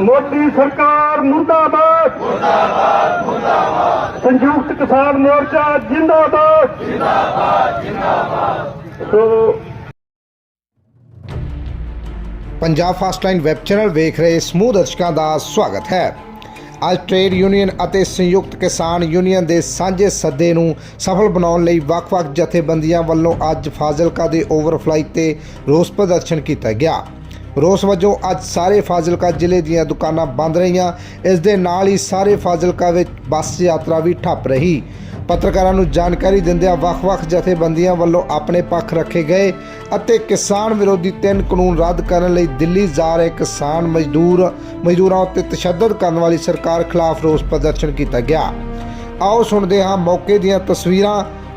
ਮੋਦੀ ਸਰਕਾਰ ਮੁਰਦਾਬਾਦ। ਮੁਰਦਾਬਾਦ ਮੁਰਦਾਬਾਦ ਸੰਯੁਕਤ ਕਿਸਾਨ ਮੋਰਚਾ ਜਿੰਦਾਬਾਦ ਜਿੰਦਾਬਾਦ ਜਿੰਦਾਬਾਦ। So Punjab fast line web channel ਵੇਖ ਰਹੇ ਸਮੂਹ ਦਰਸ਼ਕਾਂ ਦਾ ਸਵਾਗਤ ਹੈ। ਅੱਜ ਟ੍ਰੇਡ ਯੂਨੀਅਨ ਅਤੇ ਸੰਯੁਕਤ ਕਿਸਾਨ ਯੂਨੀਅਨ ਦੇ ਸਾਂਝੇ ਸੱਦੇ ਨੂੰ ਸਫਲ ਬਣਾਉਣ ਲਈ ਵੱਖ-ਵੱਖ ਜਥੇਬੰਦੀਆਂ ਵੱਲੋਂ ਅੱਜ ਫਾਜ਼ਿਲਕਾ ਦੇ ਓਵਰਫਲਾਈ ਤੇ ਰੋਸ ਪ੍ਰਦਰਸ਼ਨ ਕੀਤਾ ਗਿਆ। ਰੋਸ ਵਜੋਂ ਅੱਜ ਸਾਰੇ ਫਾਜ਼ਿਲਕਾ ਜ਼ਿਲ੍ਹੇ ਦੀਆਂ ਦੁਕਾਨਾਂ ਬੰਦ ਰਹੀਆਂ। ਇਸ ਦੇ ਨਾਲ ਹੀ ਸਾਰੇ ਫਾਜ਼ਿਲਕਾ ਵਿੱਚ ਬੱਸ ਯਾਤਰਾ ਵੀ ਠੱਪ ਰਹੀ। ਪੱਤਰਕਾਰਾਂ ਨੂੰ ਜਾਣਕਾਰੀ ਦਿੰਦਿਆਂ ਵੱਖ-ਵੱਖ ਜਥੇਬੰਦੀਆਂ ਵੱਲੋਂ ਆਪਣੇ ਪੱਖ ਰੱਖੇ ਗਏ ਅਤੇ ਕਿਸਾਨ ਵਿਰੋਧੀ ਤਿੰਨ ਕਾਨੂੰਨ ਰੱਦ ਕਰਨ ਲਈ ਦਿੱਲੀ ਜਾ ਰਹੇ ਕਿਸਾਨ ਮਜ਼ਦੂਰ, ਮਜ਼ਦੂਰਾਂ ਉੱਤੇ ਤਸ਼ੱਦਦ ਕਰਨ ਵਾਲੀ ਸਰਕਾਰ ਖਿਲਾਫ ਰੋਸ ਪ੍ਰਦਰਸ਼ਨ ਕੀਤਾ ਗਿਆ। ਆਓ ਸੁਣਦੇ ਹਾਂ ਮੌਕੇ ਦੀਆਂ ਤਸਵੀਰਾਂ।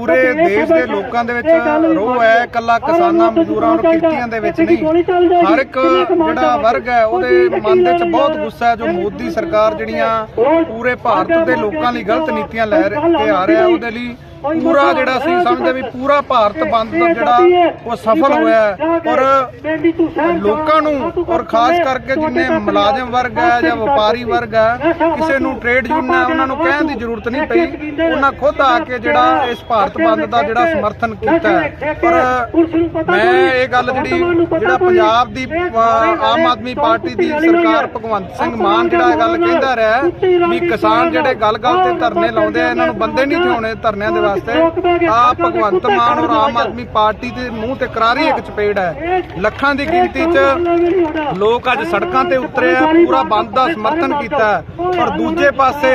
ਪੂਰੇ ਦੇਸ਼ ਦੇ ਲੋਕਾਂ ਦੇ ਵਿੱਚ ਰੋਹ ਹੈ ਕੱਲਾ ਕਿਸਾਨਾਂ ਮਜ਼ਦੂਰਾਂ ਔਰ ਕਿਰਤੀਆਂ ਦੇ ਵਿੱਚ ਨਹੀਂ ਹਰ ਇੱਕ ਜਿਹੜਾ ਵਰਗ ਹੈ ਉਹਦੇ ਮਨ ਦੇ ਵਿੱਚ ਬਹੁਤ ਗੁੱਸਾ ਹੈ ਜੋ ਮੋਦੀ ਸਰਕਾਰ ਜਿਹੜੀਆਂ ਪੂਰੇ ਭਾਰਤ ਦੇ ਲੋਕਾਂ ਲਈ ਗਲਤ ਨੀਤੀਆਂ ਲੈ ਕੇ ਆ ਰਿਹਾ ਉਹਦੇ ਲਈ ਪੂਰਾ ਜਿਹੜਾ ਸੀ ਸਮਝਦੇ ਵੀ ਪੂਰਾ ਭਾਰਤ ਬੰਦ ਜਿਹੜਾ ਉਹ ਸਫਲ ਹੋਇਆ ਔਰ ਲੋਕਾਂ ਨੂੰ ਔਰ ਖਾਸ ਕਰਕੇ ਜਿੰਨੇ ਮੁਲਾਜ਼ਮ ਵਰਗ ਹੈ ਜਾਂ ਵਪਾਰੀ ਵਰਗ ਹੈ ਕਿਸੇ ਨੂੰ ਟ੍ਰੇਡ ਯੂਨੀਅਨ ਹੈ ਉਹਨਾਂ ਨੂੰ ਕਹਿਣ ਦੀ ਜ਼ਰੂਰਤ ਨਹੀਂ ਪਈ ਉਹਨਾਂ ਖੁਦ ਆ ਕੇ ਜਿਹੜਾ ਇਸ ਭਾਰਤ ਬੰਦ ਦਾ ਜਿਹੜਾ ਸਮਰਥਨ ਕੀਤਾ ਪਰ ਮੈਂ ਇਹ ਗੱਲ ਜਿਹੜੀ ਜਿਹੜਾ ਪੰਜਾਬ ਦੀ ਆਮ ਆਦਮੀ ਪਾਰਟੀ ਦੀ ਸਰਕਾਰ ਭਗਵੰਤ ਸਿੰਘ ਮਾਨ ਜਿਹੜਾ ਗੱਲ ਕਹਿੰਦਾ ਰਿਹਾ ਵੀ ਕਿਸਾਨ ਜਿਹੜੇ ਗੱਲ-ਗੱਲ ਤੇ ਧਰਨੇ ਲਾਉਂਦੇ ਆ ਇਹਨਾਂ ਨੂੰ ਬੰਦੇ ਨਹੀਂ ਥਿਆਉਣੇ ਧਰਨਿਆਂ ਦੇ ਵਾਸਤੇ ਆ ਭਗਵੰਤ ਮਾਨ ਔਰ ਆਮ ਆਦਮੀ ਪਾਰਟੀ ਦੇ ਮੂੰਹ ਤੇ ਕਰਾਰੀ ਇੱਕ ਚਪੇੜ ਹੈ। ਲੱਖਾਂ ਦੀ ਗਿਣਤੀ 'ਚ ਲੋਕ ਅੱਜ ਸੜਕਾਂ ਤੇ ਉਤਰੇ ਆ ਪੂਰਾ ਬੰਦ ਦਾ ਸਮਰਥਨ ਕੀਤਾ। ਔਰ ਦੂਜੇ ਪਾਸੇ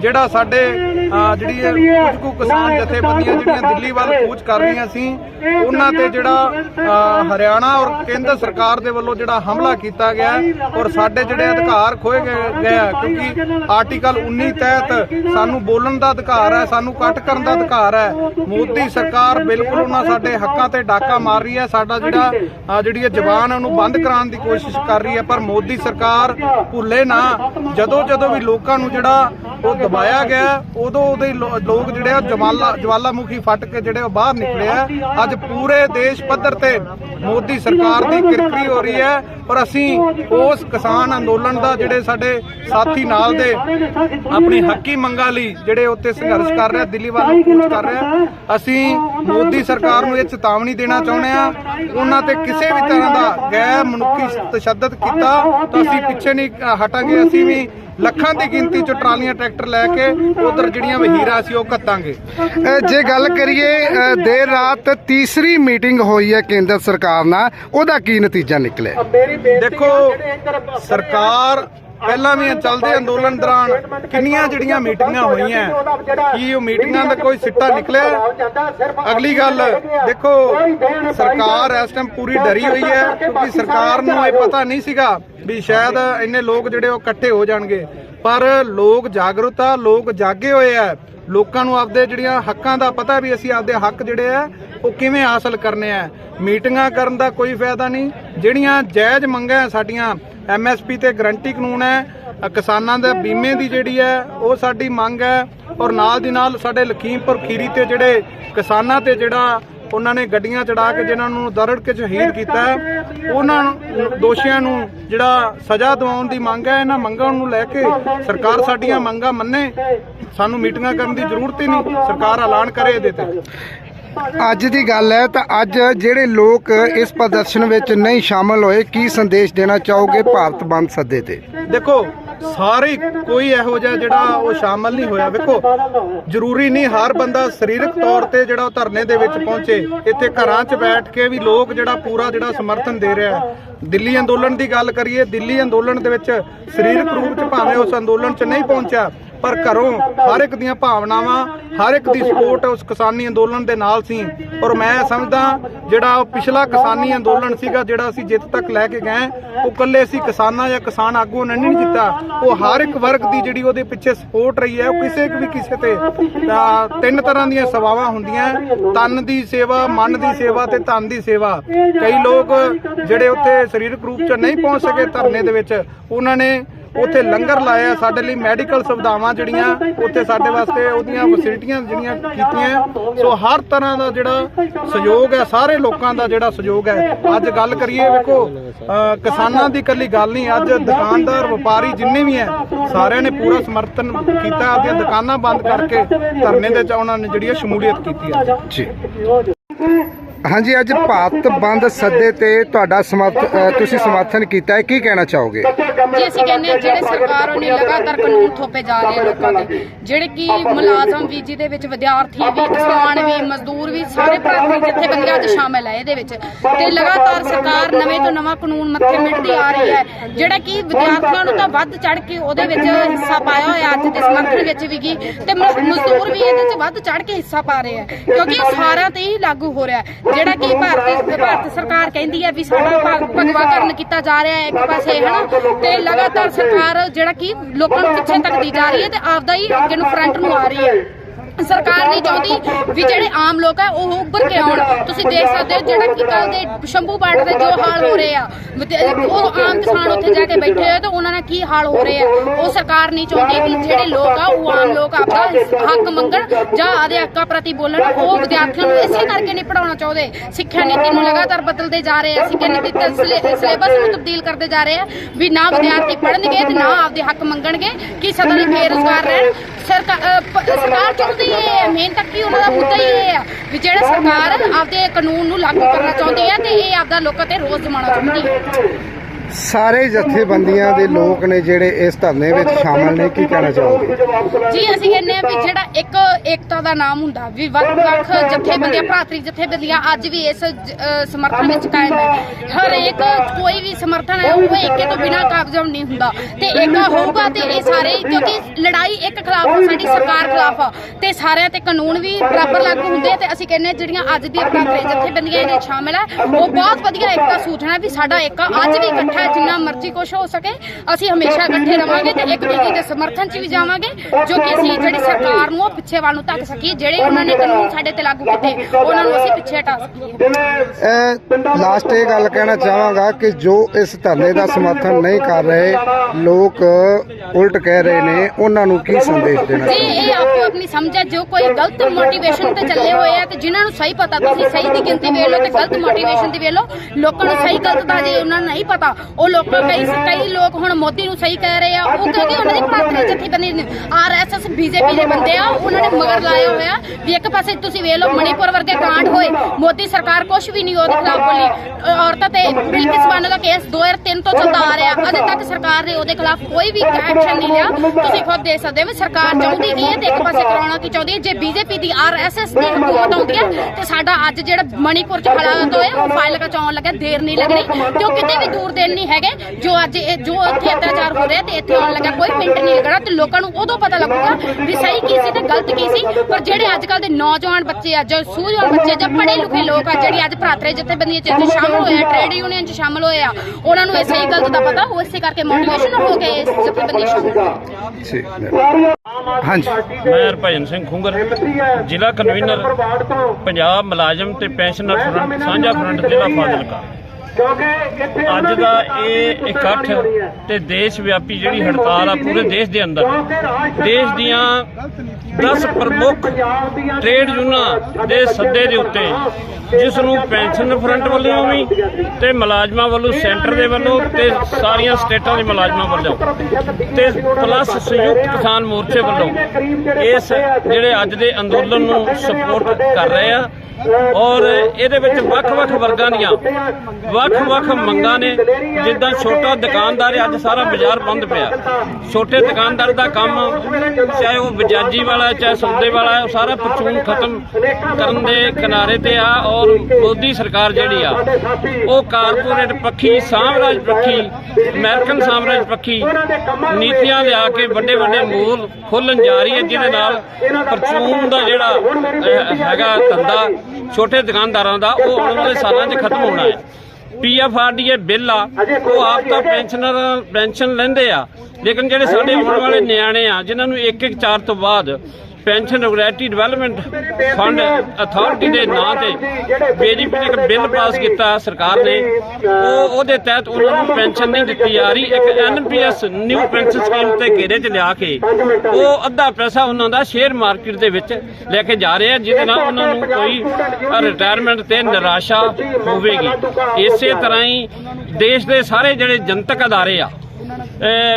ਜਿਹੜਾ ਸਾਡੇ ਅਹ, ਜਿਹੜੀ ਕੁਝ ਕੁ ਕਿਸਾਨ ਜਥੇਬੰਦੀਆਂ ਜਿਹੜੀਆਂ ਦਿੱਲੀ ਵੱਲ ਕੂਚ ਕਰ ਰਹੀਆਂ ਸੀ ਉਹਨਾਂ ਤੇ ਜਿਹੜਾ ਹਰਿਆਣਾ ਔਰ ਕੇਂਦਰ ਸਰਕਾਰ ਦੇ ਵੱਲੋਂ ਜਿਹੜਾ ਹਮਲਾ ਕੀਤਾ ਗਿਆ ਔਰ ਸਾਡੇ ਜਿਹੜੇ ਅਧਿਕਾਰ ਖੋਏ ਗਏ ਕਿਉਂਕਿ ਆਰਟੀਕਲ 19 ਤਹਿਤ ਸਾਨੂੰ ਬੋਲਣ ਦਾ ਅਧਿਕਾਰ ਹੈ ਸਾਨੂੰ ਕੱਟ ਕਰਨ ਦਾ ਅਧਿਕਾਰ ਹੈ। ਮੋਦੀ ਸਰਕਾਰ ਬਿਲਕੁਲ ਉਹਨਾਂ ਸਾਡੇ ਹੱਕਾਂ ਤੇ ਡਾਕਾ ਮਾਰ ਰਹੀ ਹੈ ਸਾਡਾ ਜਿਹੜਾ ਜਿਹੜੀ ਇਹ ਜ਼ਬਾਨ ਉਹਨੂੰ ਬੰਦ ਕਰਾਉਣ ਦੀ ਕੋਸ਼ਿਸ਼ ਕਰ ਰਹੀ ਹੈ ਪਰ ਮੋਦੀ ਸਰਕਾਰ ਭੁੱਲੇ ਨਾ। ਜਦੋਂ ਜਦੋਂ ਵੀ ਲੋਕਾਂ ਨੂੰ ਜਿਹੜਾ ਉਹ ਦਬਾਇਆ ਗਿਆ। ਉਦੋਂ ਉਹਦੇ ਲੋਕ ਜਿਹੜੇ ਆ, ਜਵਾਲਾ ਜਵਾਲਾਮੁਖੀ ਫਟ ਕੇ ਜਿਹੜੇ ਉਹ ਬਾਹਰ ਨਿਕਲੇ ਆ। ਅੱਜ ਪੂਰੇ ਦੇਸ਼ ਪੱਧਰ ਤੇ ਮੋਦੀ ਸਰਕਾਰ ਦੀ ਕਿਰਕਰੀ ਹੋ ਰਹੀ ਹੈ। ਔਰ ਅਸੀਂ ਉਸ ਕਿਸਾਨ ਅੰਦੋਲਨ ਦਾ ਜਿਹੜੇ ਸਾਡੇ ਸਾਥੀ ਨਾਲ ਦੇ ਆਪਣੀ ਹੱਕੀ ਮੰਗਾਂ ਲਈ ਜਿਹੜੇ ਉੱਤੇ ਸੰਘਰਸ਼ ਕਰ ਰਹੇ, ਦਿੱਲੀ ਵੱਲ ਕੂਚ ਕਰ ਰਹੇ, ਅਸੀਂ ਮੋਦੀ ਸਰਕਾਰ ਨੂੰ ਇਹ ਚੇਤਾਵਨੀ ਦੇਣਾ ਚਾਹੁੰਦੇ ਆ ਉਹਨਾਂ ਤੇ ਕਿਸੇ ਵੀ ਤਰ੍ਹਾਂ ਦਾ ਗੈਰ ਮਨੁੱਖੀ ਤਸ਼ੱਦਦ ਕੀਤਾ ਤਾਂ ਅਸੀਂ ਪਿੱਛੇ ਨਹੀਂ ਹਟਾਂਗੇ, ਅਸੀਂ ਵੀ ਲੱਖਾਂ ਦੀ ਗਿਣਤੀ ਚ ਟਰਾਲੀਆਂ, ਟਰੈਕਟਰ ਲੈ ਕੇ ਉਧਰ ਜਿਹੜੀਆਂ ਵਹੀਰਾਂ ਸੀ ਉਹ ਕੱਤਾਂਗੇ। ਜੇ ਗੱਲ ਕਰੀਏ ਦੇਰ ਰਾਤ ਤੀਸਰੀ ਮੀਟਿੰਗ ਹੋਈ ਹੈ ਕੇਂਦਰ ਸਰਕਾਰ ਨਾਲ, ਉਹਦਾ ਕੀ ਨਤੀਜਾ ਨਿਕਲਿਆ? ਦੇਖੋ, ਸਰਕਾਰ ਪਹਿਲਾਂ ਵੀ ਚੱਲਦੇ ਅੰਦੋਲਨ ਦੌਰਾਨ ਕਿੰਨੀਆਂ ਜਿਹੜੀਆਂ ਮੀਟਿੰਗਾਂ ਹੋਈਆਂ, ਕੀ ਉਹ ਮੀਟਿੰਗਾਂ ਦਾ ਕੋਈ ਸਿੱਟਾ ਨਿਕਲਿਆ? ਅਗਲੀ ਗੱਲ, ਦੇਖੋ, ਸਰਕਾਰ ਇਸ ਟਾਈਮ ਪੂਰੀ ਡਰੀ ਹੋਈ ਹੈ, ਕਿਉਂਕਿ ਸਰਕਾਰ ਨੂੰ ਇਹ ਪਤਾ ਨਹੀਂ ਸੀਗਾ ਵੀ ਸ਼ਾਇਦ ਇੰਨੇ ਲੋਕ ਜਿਹੜੇ ਉਹ ਇਕੱਠੇ ਹੋ ਜਾਣਗੇ। ਪਰ ਲੋਕ ਜਾਗਰੂਕ ਆ ਲੋਕ ਜਾਗੇ ਹੋਏ ਆ। ਲੋਕਾਂ ਨੂੰ ਆਪਦੇ ਜਿਹੜੀਆਂ ਹੱਕਾਂ ਦਾ ਪਤਾ ਵੀ ਅਸੀਂ ਆਪਦੇ ਹੱਕ ਜਿਹੜੇ ਆ, ਉਹ ਕਿਵੇਂ ਹਾਸਲ ਕਰਨੇ ਆ। ਮੀਟਿੰਗਾਂ ਕਰਨ ਦਾ ਕੋਈ ਫਾਇਦਾ ਨਹੀਂ ਜਿਹੜੀਆਂ ਜਾਇਜ਼ ਮੰਗਾਂ ਹੈ ਸਾਡੀਆਂ ਐਮਐਸਪੀ ਤੇ ਗਰੰਟੀ ਕਾਨੂੰਨ ਹੈ ਕਿਸਾਨਾਂ ਦੇ ਬੀਮੇ ਦੀ ਜਿਹੜੀ ਹੈ, ਉਹ ਸਾਡੀ ਮੰਗ ਹੈ ਔਰ ਨਾਲ ਦੀ ਨਾਲ ਸਾਡੇ ਲਖੀਮਪੁਰ ਖੀਰੀ ਤੇ ਜਿਹੜੇ ਕਿਸਾਨਾਂ ਤੇ ਜਿਹੜਾ ਉਹਨਾਂ ਨੇ ਗੱਡੀਆਂ ਚੜਾ ਕੇ ਜਿਨ੍ਹਾਂ ਨੂੰ ਦਰੜ ਕੇ ਸ਼ਹੀਦ ਕੀਤਾ ਉਹਨਾਂ ਦੋਸ਼ੀਆਂ ਨੂੰ ਜਿਹੜਾ ਸਜ਼ਾ ਦਿਵਾਉਣ ਦੀ ਮੰਗ ਹੈ, ਇਹਨਾਂ ਮੰਗਾਂ ਨੂੰ ਲੈ ਕੇ ਸਰਕਾਰ ਸਾਡੀਆਂ ਮੰਗਾਂ ਮੰਨੇ, ਸਾਨੂੰ ਮੀਟਿੰਗਾਂ ਕਰਨ ਦੀ ਜ਼ਰੂਰਤ ਹੀ ਨਹੀਂ, ਸਰਕਾਰ ਐਲਾਨ ਕਰੇ ਇਹਦੇ ਤੇ। ਅੱਜ ਦੀ ਗੱਲ ਹੈ ਤਾਂ ਅੱਜ ਜਿਹੜੇ ਲੋਕ ਇਸ ਪ੍ਰਦਰਸ਼ਨ ਵਿੱਚ ਨਹੀਂ ਸ਼ਾਮਲ ਹੋਏ, ਕੀ ਸੰਦੇਸ਼ ਦੇਣਾ ਚਾਹੋਗੇ ਭਾਰਤ ਬੰਦ ਸੱਦੇ ਤੇ? ਦੇਖੋ, ਸਾਰੇ ਕੋਈ ਇਹੋ ਜਿਹਾ ਜਿਹੜਾ ਉਹ ਸ਼ਾਮਲ ਨਹੀਂ ਹੋਇਆ। ਵੇਖੋ, ਜ਼ਰੂਰੀ ਨਹੀਂ ਹਰ ਬੰਦਾ ਸਰੀਰਕ ਤੌਰ ਤੇ ਜਿਹੜਾ ਉਹ ਧਰਨੇ ਦੇ ਵਿੱਚ ਪਹੁੰਚੇ। ਇੱਥੇ ਘਰਾਂ 'ਚ ਬੈਠ ਕੇ ਵੀ ਲੋਕ ਜਿਹੜਾ ਪੂਰਾ ਜਿਹੜਾ ਸਮਰਥਨ ਦੇ ਰਿਹਾ ਹੈ। ਦਿੱਲੀ ਅੰਦੋਲਨ ਦੀ ਗੱਲ ਕਰੀਏ, ਦਿੱਲੀ ਅੰਦੋਲਨ ਦੇ ਵਿੱਚ ਸਰੀਰਕ ਰੂਪ 'ਚ ਭਾਵੇਂ ਉਸ ਅੰਦੋਲਨ 'ਚ ਨਹੀਂ ਪਹੁੰਚਿਆ ਪਰ ਘਰੋਂ ਹਰ ਇੱਕ ਦੀਆਂ ਭਾਵਨਾਵਾਂ, ਹਰ ਇੱਕ ਦੀ ਸਪੋਰਟ ਉਸ ਕਿਸਾਨੀ ਅੰਦੋਲਨ ਦੇ ਨਾਲ ਸੀ। ਔਰ ਮੈਂ ਸਮਝਦਾ ਜਿਹੜਾ ਉਹ ਪਿਛਲਾ ਕਿਸਾਨੀ ਅੰਦੋਲਨ ਸੀਗਾ, ਜਿਹੜਾ ਅਸੀਂ ਜਿੱਤ ਤੱਕ ਲੈ ਕੇ ਗਏ, ਉਹ ਇਕੱਲੇ ਅਸੀਂ ਕਿਸਾਨਾਂ ਜਾਂ ਕਿਸਾਨ ਆਗੂਆਂ ਨੇ ਨਹੀਂ ਕੀਤਾ ਉਹ ਹਰ ਇੱਕ ਵਰਗ ਦੀ ਜਿਹੜੀ ਉਹਦੇ ਪਿੱਛੇ ਸਪੋਰਟ ਰਹੀ ਹੈ, ਉਹ ਕਿਸੇ ਵੀ ਕਿਸੇ ਤੇ ਤਿੰਨ ਤਰ੍ਹਾਂ ਦੀਆਂ ਸੇਵਾਵਾਂ ਹੁੰਦੀਆਂ। ਤਨ ਦੀ ਸੇਵਾ, ਮਨ ਦੀ ਸੇਵਾ ਤੇ ਧਨ ਦੀ ਸੇਵਾ। ਕਈ ਲੋਕ ਜਿਹੜੇ ਉੱਥੇ ਸਰੀਰਕ ਰੂਪ 'ਚ ਨਹੀਂ ਪਹੁੰਚ ਸਕੇ ਧਰਨੇ ਦੇ ਵਿੱਚ, ਉਹਨਾਂ ਨੇ ਉੱਥੇ ਲੰਗਰ ਲਾਇਆ ਸਾਡੇ ਲਈ ਮੈਡੀਕਲ ਸੁਵਿਧਾਵਾਂ ਜਿਹੜੀਆਂ ਉੱਥੇ ਸਾਡੇ ਵਾਸਤੇ ਉਹਦੀਆਂ ਫੈਸਿਲਿਟੀਆਂ ਜਿਹੜੀਆਂ ਕੀਤੀਆਂ ਸੋ ਹਰ ਤਰ੍ਹਾਂ ਦਾ ਜਿਹੜਾ ਸਹਿਯੋਗ ਹੈ, ਸਾਰੇ ਲੋਕਾਂ ਦਾ ਜਿਹੜਾ ਸਹਿਯੋਗ ਹੈ। ਅੱਜ ਗੱਲ ਕਰੀਏ, ਵੇਖੋ ਕਿਸਾਨਾਂ ਦੀ ਇਕੱਲੀ ਗੱਲ ਨਹੀਂ, ਅੱਜ ਦੁਕਾਨਦਾਰ, ਵਪਾਰੀ ਜਿੰਨੇ ਵੀ ਹੈ, ਸਾਰਿਆਂ ਨੇ ਪੂਰਾ ਸਮਰਥਨ ਕੀਤਾ ਆਪਦੀਆਂ ਦੁਕਾਨਾਂ ਬੰਦ ਕਰਕੇ ਧਰਨੇ ਦੇ ਚ ਉਹਨਾਂ ਨੇ ਜਿਹੜੀ ਹੈ ਸ਼ਮੂਲੀਅਤ ਕੀਤੀ ਹੈ। ਜੀ। ਹਾਂਜੀ, ਅੱਜ ਭਾਰਤ ਬੰਦ ਸੱਦੇ ਤੇ ਤੁਹਾਡਾ ਸਮਰਥ ਤੁਸੀਂ ਸਮਰਥਨ ਕੀਤਾ ਹੈ। ਕੀ ਕਹਿਣਾ ਚਾਹੋਗੇ? ਜੀ, ਅਸੀਂ ਕਹਿੰਦੇ ਹਾਂ, ਜਿਹੜੇ ਸਰਕਾਰ ਨੇ ਲਗਾਤਾਰ ਕਾਨੂੰਨ ਥੋਪੇ ਜਾ ਰਹੇ ਆ ਲੋਕਾਂ ਤੇ ਜਿਹੜੇ ਕਿ ਮੁਲਾਜ਼ਮ ਵੀ, ਜਿਹਦੇ ਵਿੱਚ ਵਿਦਿਆਰਥੀ ਵੀ, ਕਿਸਾਨ ਵੀ, ਮਜ਼ਦੂਰ ਵੀ, ਸਾਰੇ ਭਾਰਤੀ ਜਥੇਬੰਦੀਆਂ ਅੱਜ ਸ਼ਾਮਲ ਹੈ ਇਹਦੇ ਵਿੱਚ। ਤੇ ਲਗਾਤਾਰ ਸਰਕਾਰ ਨਵੇਂ ਤੋਂ ਨਵਾਂ ਕਾਨੂੰਨ ਮੱਥੇ ਮਿੱਟਦੀ ਆ ਰਹੀ ਹੈ। ਜਿਹੜਾ ਕਿ ਵਿਦਿਆਰਥੀਆਂ ਨੂੰ ਤਾਂ ਵੱਧ ਚੜ ਕੇ ਉਹਦੇ ਵਿੱਚ ਹਿੱਸਾ ਪਾਇਆ ਹੋਇਆ ਅੱਜ ਦੇ ਸਮਰਥਨ ਵਿੱਚ ਵੀ ਗੀ। ਤੇ ਮਜ਼ਦੂਰ ਵੀ ਇਹਦੇ ਵਿੱਚ ਵੱਧ ਚੜ ਕੇ ਹਿੱਸਾ ਪਾ ਰਹੇ ਆ। ਕਿਉਂਕਿ ਇਹ ਸਾਰਿਆਂ ਤੇ ਹੀ ਲਾਗੂ ਹੋ ਰਿਹਾ। ਹੈ। ਜਿਹੜਾ ਕਿ ਭਾਰਤੀ ਭਾਰਤ ਸਰਕਾਰ ਕਹਿੰਦੀ ਹੈ ਵੀ ਸਾਡਾ ਭਗ- ਭਗਵਾਕਰਨ ਕੀਤਾ ਜਾ ਰਿਹਾ ਹੈ, ਇੱਕ ਪਾਸੇ ਹਨਾ ਤੇ ਲਗਾਤਾਰ ਸਰਕਾਰ ਜਿਹੜਾ ਕਿ ਲੋਕਾਂ ਨੂੰ ਪਿੱਛੇ ਤੱਕਦੀ ਜਾ ਰਹੀ ਹੈ ਤੇ ਆਪਦਾ ਹੀ ਅੱਗੇ ਨੂੰ ਫਰੰਟ ਨੂੰ ਆ ਰਹੀ ਹੈ। ਸਰਕਾਰ ਨਹੀਂ ਚਾਹੁੰਦੀ ਵੀ ਜਿਹੜੇ ਆਮ ਲੋਕ ਆ ਉਹ ਉੱਭਰ ਕੇ ਆਉਣ। ਤੁਸੀਂ ਦੇਖ ਸਕਦੇ ਹੋ ਜਿਹੜਾ ਕਿ ਕੱਲ ਦੇ ਸ਼ੰਭੂ ਬਾਰਡਰ ਦੇ ਜੋ ਹਾਲ ਹੋ ਰਹੇ ਆ। ਉਹ ਆਮ ਕਿਸਾਨ ਉੱਥੇ ਜਾ ਕੇ ਬੈਠੇ ਹੋਏ ਤੇ ਉਹਨਾਂ ਨਾਲ ਕੀ ਹਾਲ ਹੋ ਰਹੇ ਆ? ਉਹ ਸਰਕਾਰ ਨਹੀਂ ਚਾਹੁੰਦੀ ਵੀ ਜਿਹੜੇ ਲੋਕ ਆ ਉਹ ਆਮ ਲੋਕ ਆਪਦਾ ਹੱਕ ਮੰਗਣ ਜਾਂ ਆਦੇ ਹੱਕਾਂ ਪ੍ਰਤੀ ਬੋਲਣ। ਉਹ ਵਿਦਿਆਰਥੀਆਂ ਨੂੰ ਇਸੇ ਕਰਕੇ ਨਹੀਂ ਪੜਾਉਣਾ ਚਾਹੁੰਦੇ। ਸਿੱਖਿਆ ਨੀਤੀ ਨੂੰ ਲਗਾਤਾਰ ਬਦਲਦੇ ਜਾ ਰਹੇ ਆ। ਸਿੱਖਿਆ ਨੀਤੀ ਸਿਲੇਬਸ ਨੂੰ ਤਬਦੀਲ ਕਰਦੇ ਜਾ ਰਹੇ ਆ। ਵੀ ਨਾ ਵਿਦਿਆਰਥੀ ਪੜਨਗੇ ਤੇ ਨਾ ਆਪਦੇ ਹੱਕ ਮੰਗਣਗੇ। ਕਿ ਸਦਾ ਲਈ ਬੇਰੁਜ਼ਗਾਰ ਰਹਿਣ? ਸਰਕਾਰ ਅਹ, ਪ- ਸਰਕਾਰ ਹੈ ਮੇਨ ਤੱਕ ਕੀ ਉਹਨਾਂ ਦਾ ਮੁੱਦਾ ਹੀ ਇਹ ਆ ਵੀ ਜਿਹੜਾ ਸਰਕਾਰ ਆਪਦੇ ਕਾਨੂੰਨ ਨੂੰ ਲਾਗੂ ਕਰਨਾ ਚਾਹੁੰਦੀ ਹੈ ਤੇ ਇਹ ਆਪਦਾ ਲੋਕਾਂ ਤੇ ਰੋਸ ਜਮਾਉਣਾ ਚਾਹੁੰਦੀ ਹੈ ਸਾਰੇ ਜਥੇਬੰਦੀਆਂ ਦੇ ਲੋਕ ਨੇ ਜਿਹੜੇ ਇਸ ਧਰਨੇ ਵਿੱਚ ਸ਼ਾਮਲ ਨੇ, ਕੀ ਕਹਿਣਾ ਚਾਹੋਗੇ? ਜੀ, ਅਸੀਂ ਕਹਿੰਦੇ ਆ ਵੀ ਜਿਹੜਾ ਇੱਕ ਏਕਤਾ ਦਾ ਨਾਮ ਹੁੰਦਾ, ਵੀ ਵੱਖ-ਵੱਖ ਜਥੇਬੰਦੀਆਂ ਭਰਾਤਰੀ ਜਥੇਬੰਦੀਆਂ ਅੱਜ ਵੀ ਇਸ ਸਮਰਥਨ ਵਿੱਚ ਕਾਇਮ ਹੈ ਹਰ ਕੋਈ ਵੀ ਸਮਰਥਨ ਹੈ, ਉਹ ਏਕੇ ਤੋਂ ਬਿਨਾਂ ਕਾਬਜ਼ ਨਹੀਂ ਹੁੰਦਾ। ਤੇ ਏਕਾ ਹੋਊਗਾ ਤੇ ਇਹ ਸਾਰੇ, ਕਿਉਂਕਿ ਲੜਾਈ ਇੱਕ ਖਿਲਾਫ ਸਾਡੀ ਸਰਕਾਰ ਖਿਲਾਫ ਆ। ਤੇ ਸਾਰਿਆਂ ਤੇ ਕਾਨੂੰਨ ਵੀ ਬਰਾਬਰ ਲਾਗੂ ਹੁੰਦੇ ਆ, ਤੇ ਅਸੀਂ ਕਹਿੰਦੇ ਜਿਹੜੀਆਂ ਅੱਜ ਦੀਆਂ ਭਰਾਤਰੀ ਜਥੇਬੰਦੀਆਂ ਇਹਦੇ ਵਿੱਚ ਹੈ ਉਹ ਬਹੁਤ ਵਧੀਆ ਏਕਤਾ ਸੂਚਨਾ ਵੀ ਸਾਡਾ ਏਕਾ ਅੱਜ ਵੀ ਇਕੱਠਾ ਜਿੰਨਾ ਮਰਜ਼ੀ ਕੁਛ ਹੋ ਸਕੇ ਅਸੀਂ ਹਮੇਸ਼ਾ ਇਕੱਠੇ ਰਵਾਂਗੇ ਤੇ ਇੱਕ ਦੂਜੇ ਦੇ ਸਮਰਥਨ 'ਚ ਵੀ ਜਾਵਾਂਗੇ ਜੋ ਕਿ ਅਸੀਂ ਜਿਹੜੀ ਸਰਕਾਰ ਨੂੰ ਉਹ ਪਿੱਛੇ ਵੱਲ ਨੂੰ ਧੱਕ ਸਕੀਏ ਜਿਹੜੇ ਉਹਨਾਂ ਨੇ ਕਾਨੂੰਨ ਸਾਡੇ ਤੇ ਲਾਗੂ ਕੀਤੇ ਉਹਨਾਂ ਨੂੰ ਅਸੀਂ ਪਿੱਛੇ ਹਟਾ ਸਕੀਏ। ਲਾਸਟ ਇਹ ਗੱਲ ਕਹਿਣਾ ਚਾਹਾਂਗਾ ਕਿ ਜੋ ਇਸ ਧਰਨੇ ਦਾ ਸਮਰਥਨ ਨਹੀਂ ਕਰ ਰਹੇ ਲੋਕ ਉਲਟ ਕਹਿ ਰਹੇ ਨੇ ਉਹਨਾਂ ਨੂੰ ਕੀ ਸੰਦੇਸ਼ ਦੇਣਾ ਜੀ ਇਹ ਆਪੋ ਆਪਣੀ ਸਮਝ ਜੋ ਕੋਈ ਗਲਤ ਮੋਟੀਵੇਸ਼ਨ ਤੇ ਚੱਲੇ ਹੋਏ ਆ ਤੇ ਜਿਨ੍ਹਾਂ ਨੂੰ ਸਹੀ ਪਤਾ ਤੁਸੀਂ ਸਹੀ ਦੀ ਗਿਣਤੀ ਵੇਖ ਲਓ ਤੇ ਗਲਤ ਮੋਟੀਵੇਸ਼ਨ ਦੀ ਵੇਖ ਲਓ ਲੋਕਾਂ ਨੂੰ ਸਹੀ ਗਲਤ ਦਾ ਜੇ ਉਹਨਾਂ ਨੂੰ ਨਹੀਂ ਪਤਾ ਉਹ ਲੋਕਾਂ ਕਈ ਕਈ ਲੋਕ ਹੁਣ ਮੋਦੀ ਨੂੰ ਸਹੀ ਕਹਿ ਰਹੇ ਆ ਉਹ ਕਹਿੰਦੇ ਉਹਨਾਂ ਦੀ ਪਾਰਟੀ ਜਥੇਬੰਦੀ ਨੇ ਆਰਐਸਐਸ ਬੀਜੇਪੀ ਦੇ ਬੰਦੇ ਆ ਉਹਨਾਂ ਨੇ ਮਗਰ ਲਾਇਆ ਹੋਇਆ। ਵੀ ਇੱਕ ਪਾਸੇ ਤੁਸੀਂ ਵੇਖ ਲਓ ਮਣੀਪੁਰ ਵਰਗੇ ਕਾਂਡ ਹੋਏ। ਮੋਦੀ ਸਰਕਾਰ ਕੁਝ ਵੀ ਨਹੀਂ ਉਹਦੇ ਖਿਲਾਫ ਬੋਲੀ। ਔਰਤਾਂ ਤੇ ਬਿਲਕਿਸ ਬਾਨੋ ਦਾ ਕੇਸ 2003 ਤੋਂ ਚੱਲਦਾ ਆ ਰਿਹਾ। ਅਜੇ ਤੱਕ ਸਰਕਾਰ ਨੇ ਉਹਦੇ ਖਿਲਾਫ ਕੋਈ ਵੀ ਐਕਸ਼ਨ ਨਹੀਂ ਲਿਆ। ਤੁਸੀਂ ਖੁਦ ਦੇਖ ਸਕਦੇ ਹੋ ਸਰਕਾਰ ਚਾਹੁੰਦੀ ਕੀ ਹੈ ਤੇ ਇੱਕ ਪਾਸੇ ਕਰਾਉਣਾ ਕੀ ਚਾਹੁੰਦੀ ਹੈ। ਜੇ ਬੀਜੇਪੀ ਦੀ ਆਰਐਸਐਸ ਦੀ ਹਕੂਮਤ ਆਉਂਦੀ ਹੈ ਤੇ ਸਾਡਾ ਅੱਜ ਜਿਹੜਾ ਮਣੀਪੁਰ ਚ ਹਾਲਾਤ ਹੋਏ ਉਹ ਫਾਈਲ ਕਚਾਉਣ ਲੱਗਾ ਦੇਰ ਨਹੀਂ ਲੱਗਣੀ। ਤੇ ਉਹ ਕਿਤੇ ਵੀ ਦੂਰ ਦੇਰ ਨਹੀਂ ਹੈਗੇ ਜੋ ਅੱਜ ਇਹ ਜੋ ਇੱਥੇ ਅਤਿਆਚਾਰ ਹੋ ਰਿਹਾ ਤੇ ਇੱਥੇ ਆਉਣ ਲੱਗਾ ਕੋਈ ਮਿੰਟ ਨਹੀਂ ਲੱਗਣਾ ਤੇ ਲੋਕਾਂ ਨੂੰ ਉਦੋਂ ਪਤਾ ਲੱਗੂਗਾ ਵੀ ਸਹੀ ਕੀ ਸੀ ਤੇ ਗਲਤ ਕੀ ਸੀ। ਪਰ ਜਿਹੜੇ ਅੱਜ ਕੱਲ ਦੇ ਨੌਜਵਾਨ ਬੱਚੇ ਆ ਜੋ ਸੂਝਵਾਨ ਬੱਚੇ ਜਾਂ ਪੜ੍ਹੇ ਲਿਖੇ ਲੋਕ ਆ ਜਿਹੜੀ ਅੱਜ ਭਰਾਤਰੇ ਜਥੇਬੰਦੀਆਂ ਚ ਇੱਥੇ ਸ਼ਾਮਲ ਹੋਏ ਆ ਟ੍ਰੇਡ ਯੂਨੀਅਨ ਚ ਸ਼ਾਮਲ ਹੋਏ ਆ ਉਹਨਾਂ ਨੂੰ ਇਹ ਸਹੀ ਗਲਤ ਦਾ ਪਤਾ ਉਹ ਇਸੇ ਕਰਕੇ ਮੋਟੀਵੇਸ਼ਨ ਹੋ ਕੇ ਇਸ ਜਥੇਬੰਦੀ ਸ਼ਾਮਲ ਹੋਏ ਹਾਂਜੀ। ਮੈਂ ਹਰਭਜਨ ਸਿੰਘ ਖੁੰਗਰ ਜ਼ਿਲ੍ਹਾ ਕਨਵੀਨਰ ਪੰਜਾਬ ਮੁਲਾਜ਼ਮ ਤੇ ਪੈਨਸ਼ਨਰ ਫਰੰਟ ਸਾਂਝਾ ਫਰੰਟ ਜ਼ਿਲ੍ਹਾ ਫਾਜ਼ਿਲਕਾ। ਅੱਜ ਦਾ ਇਹ ਇਕੱਠ ਤੇ ਦੇਸ਼ ਵਿਆਪੀ ਜਿਹੜੀ ਹੜਤਾਲ ਆ ਪੂਰੇ ਦੇਸ਼ ਦੇ ਅੰਦਰ। ਦੇਸ਼ ਦੀਆਂ 10 ਪ੍ਰਮੁੱਖ ਟ੍ਰੇਡ ਯੂਨੀਅਨਾਂ ਦੇ ਸੱਦੇ ਦੇ ਉੱਤੇ, ਜਿਸ ਨੂੰ ਪੈਨਸ਼ਨ ਫਰੰਟ ਵੱਲੋਂ ਵੀ ਤੇ ਮੁਲਾਜ਼ਮਾਂ ਵੱਲੋਂ ਸੈਂਟਰ ਦੇ ਵੱਲੋਂ ਤੇ ਸਾਰੀਆਂ ਸਟੇਟਾਂ ਦੇ ਮੁਲਾਜ਼ਮਾਂ ਵੱਲੋਂ ਤੇ ਪਲੱਸ ਸੰਯੁਕਤ ਕਿਸਾਨ ਮੋਰਚੇ ਵੱਲੋਂ ਇਸ ਜਿਹੜੇ ਅੱਜ ਦੇ ਅੰਦੋਲਨ ਨੂੰ ਸਪੋਰਟ ਕਰ ਰਹੇ ਆ ਔਰ ਇਹਦੇ ਵਿੱਚ ਵੱਖ-ਵੱਖ ਵਰਗਾਂ ਦੀਆਂ ਵੱਖ-ਵੱਖ ਮੰਗਾਂ ਨੇ, ਜਿੱਦਾਂ ਛੋਟਾ ਦੁਕਾਨਦਾਰ ਅੱਜ ਸਾਰਾ ਬਾਜ਼ਾਰ ਬੰਦ ਪਿਆ। ਛੋਟੇ ਦੁਕਾਨਦਾਰ ਦਾ ਕੰਮ, ਚਾਹੇ ਉਹ ਬਜਾਜੀ ਵਾਲਾ ਚਾਹੇ ਸੌਦੇ ਵਾਲਾ ਉਹ ਸਾਰਾ ਪਰਚੂਨ ਖਤਮ ਕਰਨ ਦੇ ਕਿਨਾਰੇ ਤੇ ਆ ਔਰ ਮੋਦੀ ਸਰਕਾਰ ਜਿਹੜੀ ਆ, ਉਹ ਕਾਰਪੋਰੇਟ ਪੱਖੀ, ਸਾਮਰਾਜ ਪੱਖੀ, ਅਮਰੀਕਨ ਸਾਮਰਾਜ ਪੱਖੀ ਨੀਤੀਆਂ ਲਿਆ ਕੇ ਵੱਡੇ ਵੱਡੇ ਮੂਲ ਖੋਲਣ ਜਾ ਰਹੀ ਹੈ, ਜਿਹਦੇ ਨਾਲ ਪਰਚੂਨ ਦਾ ਜਿਹੜਾ ਹੈਗਾ ਧੰਦਾ ਛੋਟੇ ਦੁਕਾਨਦਾਰਾਂ ਦਾ, ਉਹ ਆਉਣ ਵਾਲੇ ਸਾਲਾਂ 'ਚ ਖਤਮ ਹੋਣਾ ਹੈ। ਪੀਐਫਆਰਡੀਏ ਬਿੱਲ ਆ ਉਹ ਆਪ ਤਾਂ ਪੈਨਸ਼ਨਰ ਪੈਨਸ਼ਨ ਲੈਂਦੇ ਆ। ਲੇਕਿਨ ਜਿਹੜੇ ਸਾਡੇ ਆਉਣ ਵਾਲੇ ਨਿਆਣੇ ਆ ਜਿਨ੍ਹਾਂ ਨੂੰ 1-1 ਤੋਂ ਬਾਅਦ pension regulatory development fund authority ਦੇ ਨਾਂ ਤੇ ਬੀਜੇਪੀ ਨੇ ਇੱਕ ਬਿੱਲ ਪਾਸ ਕੀਤਾ ਸਰਕਾਰ ਨੇ। ਉਹ ਉਹਦੇ ਤਹਿਤ ਉਹਨਾਂ ਨੂੰ ਪੈਨਸ਼ਨ ਨਹੀਂ ਦਿੱਤੀ ਜਾ ਰਹੀ। ਇੱਕ ਐਨਪੀਐਸ ਨਿਊ ਪੈਨਸ਼ਨ ਸਕੀਮ ਤੇ ਘੇਰੇ 'ਚ ਲਿਆ ਕੇ ਉਹ ਅੱਧਾ ਪੈਸਾ ਉਹਨਾਂ ਦਾ ਸ਼ੇਅਰ ਮਾਰਕੀਟ ਦੇ ਵਿੱਚ ਲੈ ਕੇ ਜਾ ਰਹੇ ਆ ਜਿਹਦੇ ਨਾਲ ਉਹਨਾਂ ਨੂੰ ਕੋਈ ਰਿਟਾਇਰਮੈਂਟ ਤੇ ਨਿਰਾਸ਼ਾ ਹੋਵੇਗੀ। ਇਸੇ ਤਰ੍ਹਾਂ ਹੀ ਦੇਸ਼ ਦੇ ਸਾਰੇ ਜਿਹੜੇ ਜਨਤਕ ਅਦਾਰੇ ਆ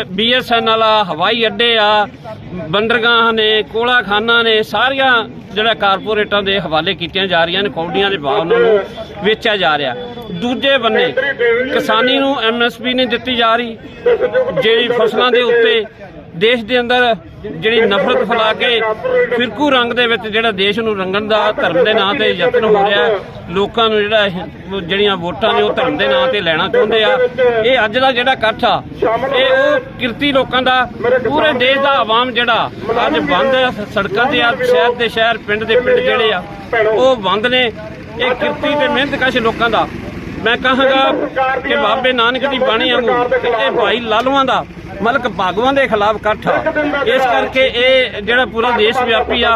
ਬੀਐਸਐਨਐਲ ਆ ਹਵਾਈ ਅੱਡੇ ਆ ਬੰਦਰਗਾਹ ਨੇ ਕੋਲਾ ਖਾਨਾ ਨੇ ਸਾਰੀਆਂ ਜਿਹੜਾ ਕਾਰਪੋਰੇਟਾਂ ਦੇ ਹਵਾਲੇ ਕੀਤੀਆਂ ਜਾ ਰਹੀਆਂ ਨੇ, ਕੌਡੀਆਂ ਦੇ ਭਾਅ ਉਹਨਾਂ ਨੂੰ ਵੇਚਿਆ ਜਾ ਰਿਹਾ। ਦੂਜੇ ਬੰਨੇ ਕਿਸਾਨੀ ਨੂੰ ਐਮਐਸਪੀ ਨਹੀਂ ਦਿੱਤੀ ਜਾ ਰਹੀ, ਜਿਹੜੀ ਫਸਲਾਂ ਦੇ ਉੱਤੇ ਦੇਸ਼ ਦੇ ਅੰਦਰ ਜਿਹੜੀ ਨਫ਼ਰਤ ਫੈਲਾ ਕੇ ਫਿਰਕੂ ਰੰਗ ਦੇ ਵਿੱਚ ਜਿਹੜਾ ਦੇਸ਼ ਨੂੰ ਰੰਗਣ ਦਾ ਧਰਮ ਦੇ ਨਾਂ ਤੇ ਯਤਨ ਹੋ ਰਿਹਾ ਲੋਕਾਂ ਨੂੰ ਜਿਹੜਾ ਜਿਹੜੀਆਂ ਵੋਟਾਂ ਨੇ ਉਹ ਧਰਮ ਦੇ ਨਾਂ ਤੇ ਲੈਣਾ ਚਾਹੁੰਦੇ ਆ। ਇਹ ਅੱਜ ਦਾ ਜਿਹੜਾ ਇਕੱਠ ਆ, ਇਹ ਉਹ ਕਿਰਤੀ ਲੋਕਾਂ ਦਾ, ਪੂਰੇ ਦੇਸ਼ ਦਾ ਆਵਾਮ ਜਿਹੜਾ ਅੱਜ ਬੰਦ ਸੜਕਾਂ ਤੇ ਆ, ਸ਼ਹਿਰ ਦੇ ਸ਼ਹਿਰ, ਪਿੰਡ ਦੇ ਪਿੰਡ ਜਿਹੜੇ ਆ, ਉਹ ਬੰਦ ਨੇ। ਇਹ ਕਿਰਤੀ ਤੇ ਮਿਹਨਤਕਸ਼ ਲੋਕਾਂ ਦਾ ਮੈਂ ਕਹਾਂਗਾ ਕਿ ਬਾਬੇ ਨਾਨਕ ਦੀ ਬਾਣੀ ਵਾਂਗੂ ਕਿ ਇਹ ਭਾਈ ਲਾਲੂਆਂ ਦਾ ਮਲਕ ਭਾਗਵਾਂ ਦੇ ਖਿਲਾਫ ਇਕੱਠ ਆ। ਇਸ ਕਰਕੇ ਇਹ ਜਿਹੜਾ ਪੂਰਾ ਦੇਸ਼ ਵਿਆਪੀ ਆ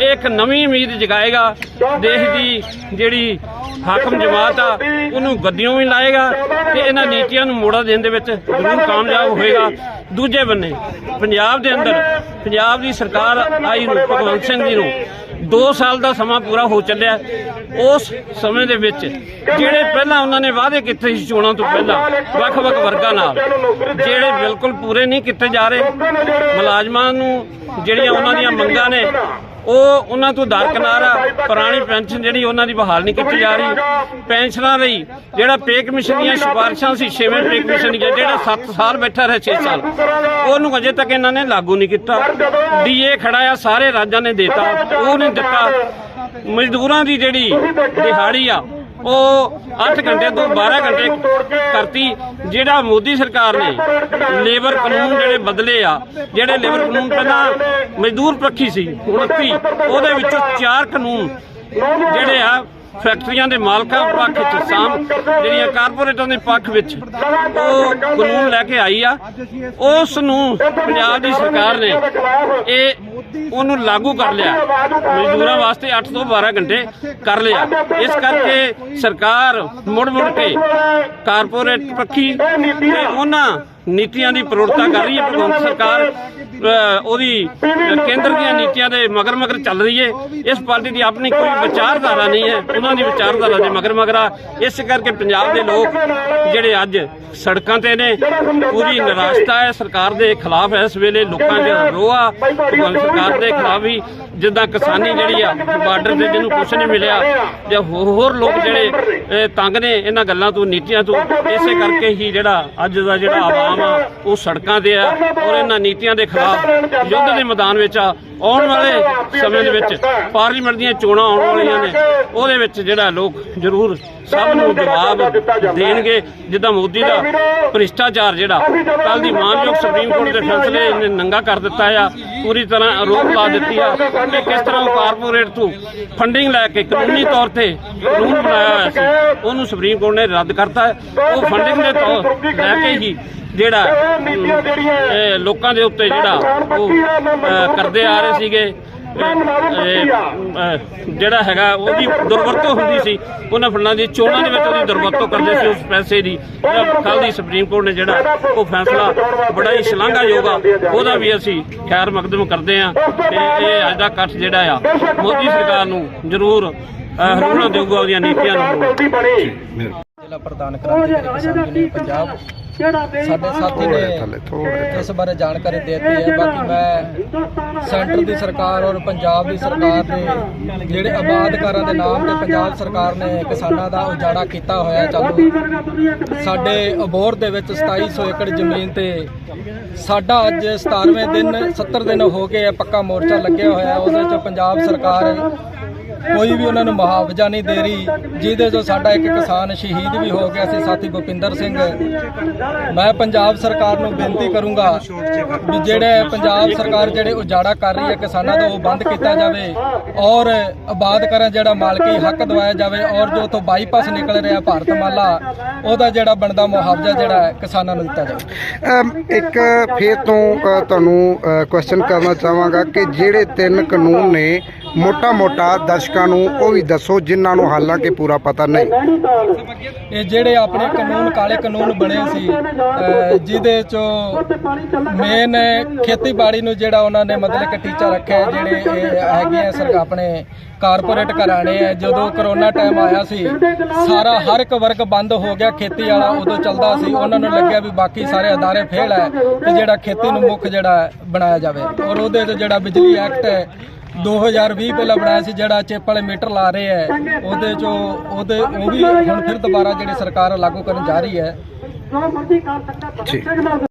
ਇਹ ਇੱਕ ਨਵੀਂ ਉਮੀਦ ਜਗਾਏਗਾ। ਦੇਸ਼ ਦੀ ਜਿਹੜੀ ਹਾਕਮ ਜਮਾਤ ਆ ਉਹਨੂੰ ਗੱਦੀਆਂ ਵੀ ਲਾਏਗਾ ਤੇ ਇਹਨਾਂ ਨੀਤੀਆਂ ਨੂੰ ਮੋੜਾ ਦੇਣ ਦੇ ਵਿੱਚ ਜ਼ਰੂਰ ਕਾਮਯਾਬ ਹੋਏਗਾ। ਦੂਜੇ ਬੰਨੇ ਪੰਜਾਬ ਦੇ ਅੰਦਰ ਪੰਜਾਬ ਦੀ ਸਰਕਾਰ ਆਈ ਨੂੰ ਭਗਵੰਤ ਸਿੰਘ ਜੀ ਨੂੰ 2 ਸਾਲ ਦਾ ਸਮਾਂ ਪੂਰਾ ਹੋ ਚੱਲਿਆ। ਉਸ ਸਮੇਂ ਦੇ ਵਿੱਚ ਜਿਹੜੇ ਪਹਿਲਾਂ ਉਹਨਾਂ ਨੇ ਵਾਅਦੇ ਕੀਤੇ ਸੀ ਚੋਣਾਂ ਤੋਂ ਪਹਿਲਾਂ, ਵੱਖ-ਵੱਖ ਵਰਗਾਂ ਨਾਲ, ਜਿਹੜੇ ਬਿਲਕੁਲ ਪੂਰੇ ਨਹੀਂ ਕੀਤੇ ਜਾ ਰਹੇ। ਮੁਲਾਜ਼ਮਾਂ ਨੂੰ ਜਿਹੜੀਆਂ ਉਹਨਾਂ ਦੀਆਂ ਮੰਗਾਂ ਨੇ ਉਹ ਉਹਨਾਂ ਤੋਂ ਦਰਕਨਾਰ ਆ। ਪੁਰਾਣੀ ਪੈਨਸ਼ਨ ਜਿਹੜੀ ਉਹਨਾਂ ਦੀ ਬਹਾਲ ਨਹੀਂ ਕੀਤੀ ਜਾ ਰਹੀ। ਪੈਨਸ਼ਨਾਂ ਲਈ ਜਿਹੜਾ ਪੇ ਕਮਿਸ਼ਨ ਦੀਆਂ ਸਿਫਾਰਿਸ਼ਾਂ ਸੀ ਛੇਵੇਂ ਪੇ ਕਮਿਸ਼ਨ ਦੀਆਂ ਜਿਹੜਾ 7 ਸਾਲ ਬੈਠਾ ਰਿਹਾ 6 ਸਾਲ। ਉਹਨੂੰ ਅਜੇ ਤੱਕ ਇਹਨਾਂ ਨੇ ਲਾਗੂ ਨਹੀਂ ਕੀਤਾ। ਡੀਏ ਖੜਾ ਆ ਸਾਰੇ ਰਾਜਾਂ ਨੇ ਦਿੱਤਾ ਉਹ ਨਹੀਂ ਦਿੱਤਾ। ਮਜ਼ਦੂਰਾਂ ਦੀ ਜਿਹੜੀ ਦਿਹਾੜੀ ਆ ਉਹ 8 ਘੰਟੇ ਤੋਂ 12 ਘੰਟੇ ਕਰਤੀ। ਜਿਹੜਾ ਮੋਦੀ ਸਰਕਾਰ ਨੇ ਲੇਬਰ ਕਾਨੂੰਨ ਜਿਹੜੇ ਬਦਲੇ ਆ ਜਿਹੜੇ ਲੇਬਰ ਕਾਨੂੰਨ ਪਹਿਲਾਂ ਮਜ਼ਦੂਰ ਪੱਖੀ ਸੀ 29 ਉਹਦੇ ਵਿੱਚੋਂ ਚਾਰ ਕਾਨੂੰਨ ਜਿਹੜੇ ਆ ਫੈਕਟਰੀਆਂ ਦੇ ਮਾਲਕਾਂ ਪੱਖ ਵਿੱਚ ਸਾਮ ਜਿਹੜੀਆਂ ਕਾਰਪੋਰੇਟਾਂ ਦੇ ਪੱਖ ਵਿੱਚ ਉਹ ਕਾਨੂੰਨ ਲੈ ਕੇ ਆਈ ਆ। ਉਸ ਨੂੰ ਪੰਜਾਬ ਦੀ ਸਰਕਾਰ ਨੇ ਇਹ ਉਹਨੂੰ ਲਾਗੂ ਕਰ ਲਿਆ। ਮਜ਼ਦੂਰਾਂ ਵਾਸਤੇ 8 ਤੋਂ 12 ਘੰਟੇ ਕਰ ਲਿਆ। ਇਸ ਕਰਕੇ ਸਰਕਾਰ ਮੁੜ ਮੁੜ ਕੇ ਕਾਰਪੋਰੇਟ ਪੱਖੀ ਤੇ ਉਹਨਾਂ ਨੀਤੀਆਂ ਦੀ ਪ੍ਰੋੜਤਾ ਕਰ ਰਹੀ ਹੈ, ਭਗਵੰਤ ਸਰਕਾਰ ਉਹਦੀ ਕੇਂਦਰ ਦੀਆਂ ਨੀਤੀਆਂ ਦੇ ਮਗਰ ਮਗਰ ਚੱਲ ਰਹੀ ਹੈ। ਇਸ ਪਾਰਟੀ ਦੀ ਆਪਣੀ ਕੋਈ ਵਿਚਾਰਧਾਰਾ ਨਹੀਂ ਹੈ, ਉਹਨਾਂ ਦੀ ਵਿਚਾਰਧਾਰਾ ਦੇ ਮਗਰ ਮਗਰ ਆ। ਇਸ ਕਰਕੇ ਪੰਜਾਬ ਦੇ ਲੋਕ ਜਿਹੜੇ ਅੱਜ ਸੜਕਾਂ ਤੇ ਨੇ, ਪੂਰੀ ਨਿਰਾਸ਼ਤਾ ਹੈ। ਸਰਕਾਰ ਦੇ ਖਿਲਾਫ ਇਸ ਵੇਲੇ, ਲੋਕਾਂ 'ਚ ਰੋਆ। ਭਗਵੰਤ ਸਰਕਾਰ ਦੇ ਖਿਲਾਫ ਵੀ ਜਿੱਦਾਂ ਕਿਸਾਨੀ ਜਿਹੜੀ ਆ, ਬਾਰਡਰ ਤੇ ਜਿਹਨੂੰ ਕੁਛ ਨਹੀਂ ਮਿਲਿਆ, ਜਾਂ ਹੋਰ ਲੋਕ ਜਿਹੜੇ ਤੰਗ ਨੇ, ਇਹਨਾਂ ਗੱਲਾਂ ਤੋਂ, ਨੀਤੀਆਂ ਤੋਂ, ਇਸੇ ਕਰਕੇ ਹੀ ਜਿਹੜਾ ਅੱਜ ਦਾ ਜਿਹੜਾ ਆਵਾਮ ਆ ਉਹ ਸੜਕਾਂ ਤੇ ਆ ਔਰ ਇਹਨਾਂ ਨੀਤੀਆਂ ਦੇ ਖਿਲਾਫ ਯੁੱਧ ਦੇ ਮੈਦਾਨ ਵਿੱਚ ਆ ਆਉਣ ਵਾਲੇ ਸਮੇਂ ਦੇ ਵਿੱਚ ਪਾਰਲੀਮੈਂਟ ਦੀਆਂ ਚੋਣਾਂ ਆਉਣ ਵਾਲੀਆਂ ਨੇ ਉਹਦੇ ਵਿੱਚ ਜਿਹੜਾ ਲੋਕ ਜ਼ਰੂਰ ਸਭ ਨੂੰ ਜਵਾਬ ਦੇਣਗੇ ਜਿੱਦਾਂ ਮੋਦੀ ਦਾ ਭ੍ਰਿਸ਼ਟਾਚਾਰ ਜਿਹੜਾ ਕੱਲ ਦੀ ਮਾਨਯੋਗ ਸੁਪਰੀਮ ਕੋਰਟ ਦੇ ਫੈਸਲੇ ਨੇ ਨੰਗਾ ਕਰ ਦਿੱਤਾ ਆ ਪੂਰੀ ਤਰ੍ਹਾਂ ਰੋਕ ਲਾ ਦਿੱਤੀ ਆ ਕਿ ਕਿਸ ਤਰ੍ਹਾਂ ਕਾਰਪੋਰੇਟ ਤੋਂ ਫੰਡਿੰਗ ਲੈ ਕੇ ਕਾਨੂੰਨੀ ਤੌਰ ਤੇ ਕਾਨੂੰਨ ਬਣਾਇਆ ਹੋਇਆ ਸੀ ਉਹਨੂੰ ਸੁਪਰੀਮ ਕੋਰਟ ਨੇ ਰੱਦ ਕਰਤਾ। ਉਹ ਫੰਡਿੰਗ ਦੇ ਤੌਰ ਲੈ ਕੇ ਹੀ ਜਿਹੜਾ ਇਹ ਲੋਕਾਂ ਦੇ ਉੱਤੇ ਜਿਹੜਾ ਉਹ ਕਰਦੇ ਆ ਰਹੇ ਸੀਗੇ। ਜਿਹੜਾ ਹੈਗਾ ਉਹਦੀ ਦੁਰਵਰਤੋਂ ਹੁੰਦੀ ਸੀ। ਉਹਨਾਂ ਫੰਡਾਂ ਦੀ ਚੋਣਾਂ ਦੇ ਵਿੱਚ ਉਹਦੀ ਦੁਰਵਰਤੋਂ ਕਰਦੇ ਸੀ। ਉਸ ਪੈਸੇ ਦੀ ਕੱਲ ਦੀ ਸੁਪਰੀਮ ਕੋਰਟ ਨੇ ਜਿਹੜਾ ਉਹ ਫੈਸਲਾ ਬੜਾ ਹੀ ਸ਼ਲਾਘਾਯੋਗ ਆ। ਉਹਦਾ ਵੀ ਅਸੀਂ ਖੈਰ ਮਕਦਮ ਕਰਦੇ ਆ ਤੇ ਇਹ ਅੱਜ ਦਾ ਇਕੱਠ ਜਿਹੜਾ ਆ ਮੋਦੀ ਸਰਕਾਰ ਨੂੰ ਜ਼ਰੂਰ ਹਰੂਣਾ ਦੇਊਗਾ ਉਹਦੀਆਂ ਨੀਤੀਆਂ ਨੂੰ। ਜ਼ਿਲ੍ਹਾ ਪ੍ਰਧਾਨ ਕਰਾਂਗੇ ਕਿਸਾਨ ਸਾਡੇ ਸਾਥੀ ਨੇ ਇਸ ਬਾਰੇ ਜਾਣਕਾਰੀ ਦੇ ਦਿੱਤੀ ਹੈ। ਬਾਕੀ ਮੈਂ ਸੈਂਟਰ ਦੀ ਸਰਕਾਰ ਔਰ ਪੰਜਾਬ ਦੀ ਸਰਕਾਰ ਨੇ ਜਿਹੜੇ ਆਬਾਦਕਾਰਾਂ ਦੇ ਨਾਮ ਤੇ ਪੰਜਾਬ ਸਰਕਾਰ ਨੇ ਕਿਸਾਨਾਂ ਦਾ ਉਜਾੜਾ ਕੀਤਾ ਹੋਇਆ ਚਾਲੂ। ਸਾਡੇ ਅਬੋਰ ਦੇ ਵਿੱਚ 2700 ਏਕੜ ਜ਼ਮੀਨ ਤੇ ਸਾਡਾ ਅੱਜ 17ਵੇਂ ਦਿਨ 70 ਦਿਨ ਹੋ ਗਏ ਪੱਕਾ ਮੋਰਚਾ ਲੱਗਿਆ ਹੋਇਆ। ਹੈ। ਉਹਦੇ ਚ ਪੰਜਾਬ ਸਰਕਾਰ ਕੋਈ ਵੀ ਉਹਨਾਂ ਨੂੰ ਮੁਆਵਜ਼ਾ ਨਹੀਂ ਦੇ ਰਹੀ, ਜਿਹਦੇ ਤੋਂ ਸਾਡਾ ਇੱਕ ਕਿਸਾਨ ਸ਼ਹੀਦ ਵੀ ਹੋ ਗਿਆ ਸੀ, ਸਾਥੀ ਭੁਪਿੰਦਰ ਸਿੰਘ। ਮੈਂ ਪੰਜਾਬ ਸਰਕਾਰ ਨੂੰ ਬੇਨਤੀ ਕਰੂੰਗਾ ਵੀ ਜਿਹੜੇ ਪੰਜਾਬ ਸਰਕਾਰ ਜਿਹੜੇ ਉਜਾੜਾ ਕਰ ਰਹੀ ਹੈ ਕਿਸਾਨਾਂ ਦਾ ਉਹ ਬੰਦ ਕੀਤਾ ਜਾਵੇ ਔਰ ਆਬਾਦ ਕਰਨ ਜਿਹੜਾ ਮਾਲਕੀ ਹੱਕ ਦਵਾਇਆ ਜਾਵੇ ਔਰ ਜੋ ਤੋਂ ਬਾਈਪਾਸ ਨਿਕਲ ਰਿਹਾ ਭਾਰਤ ਮਾਲਾ, ਉਹਦਾ ਜਿਹੜਾ ਬਣਦਾ ਮੁਆਵਜ਼ਾ ਜਿਹੜਾ ਕਿਸਾਨਾਂ ਨੂੰ ਦਿੱਤਾ ਜਾਵੇ। ਇੱਕ ਫੇਰ ਤੋਂ ਤੁਹਾਨੂੰ ਕੁਐਸਚਨ ਕਰਨਾ ਚਾਹਾਂਗਾ ਕਿ ਜਿਹੜੇ ਤਿੰਨ ਕਾਨੂੰਨ ਨੇ ਮੋਟਾ-ਮੋਟਾ ਦਰਸ਼ਕਾਂ ਨੂੰ ਉਹ ਵੀ ਦੱਸੋ ਜਿਨ੍ਹਾਂ ਨੂੰ ਹਾਲਾਂਕਿ ਪੂਰਾ ਪਤਾ ਨਹੀਂ। ਇਹ ਜਿਹੜੇ ਆਪਣੇ ਕਾਨੂੰਨ ਕਾਲੇ ਕਾਨੂੰਨ ਬਣੇ ਸੀ ਅਹ ਜਿਹਦੇ ਚੋਂ ਮੇਨ ਖੇਤੀਬਾੜੀ ਨੂੰ ਜਿਹੜਾ ਉਹਨਾਂ ਨੇ ਮਤਲਬ ਕਿ ਟੀਚਾ ਰੱਖਿਆ ਹੈ, ਜਿਹੜੇ ਇਹ ਹੈਗੇ ਆ ਸਰਕਾਰ ਆਪਣੇ ਕਾਰਪੋਰੇਟ ਘਰਾਣੇ ਆ ਜਦੋਂ ਕਰੋਨਾ ਟਾਈਮ ਆਇਆ ਸੀ ਸਾਰਾ ਹਰ ਇੱਕ ਵਰਗ ਬੰਦ ਹੋ ਗਿਆ ਖੇਤੀ ਵਾਲਾ ਉਦੋਂ ਚੱਲਦਾ ਸੀ ਉਹਨਾਂ ਨੂੰ ਲੱਗਿਆ ਵੀ ਬਾਕੀ ਸਾਰੇ ਅਦਾਰੇ ਫੇਲ ਹੈ ਤੇ ਜਿਹੜਾ ਖੇਤੀ ਨੂੰ ਮੁੱਖ ਜਿਹੜਾ ਬਣਾਇਆ ਜਾਵੇ ਔਰ ਉਹਦੇ ਤੇ ਜਿਹੜਾ ਬਿਜਲੀ ਐਕਟ ਹੈ 2020 ਪਹਿਲਾਂ ਬਣਾਇਆ ਸੀ ਜਿਹੜਾ ਚਿੱਪ ਵਾਲੇ ਮੀਟਰ ਲਾ ਰਹੇ ਹੈ ਉਹਦੇ ਚੋਂ ਉਹਦੇ ਉਹ ਵੀ ਹੁਣ ਫਿਰ ਦੁਬਾਰਾ ਜਿਹੜੀ ਸਰਕਾਰ ਲਾਗੂ ਕਰਨ ਜਾ ਰਹੀ ਹੈ। ਜੋ ਮਰਜ਼ੀ ਕਰ ਸਕਦਾ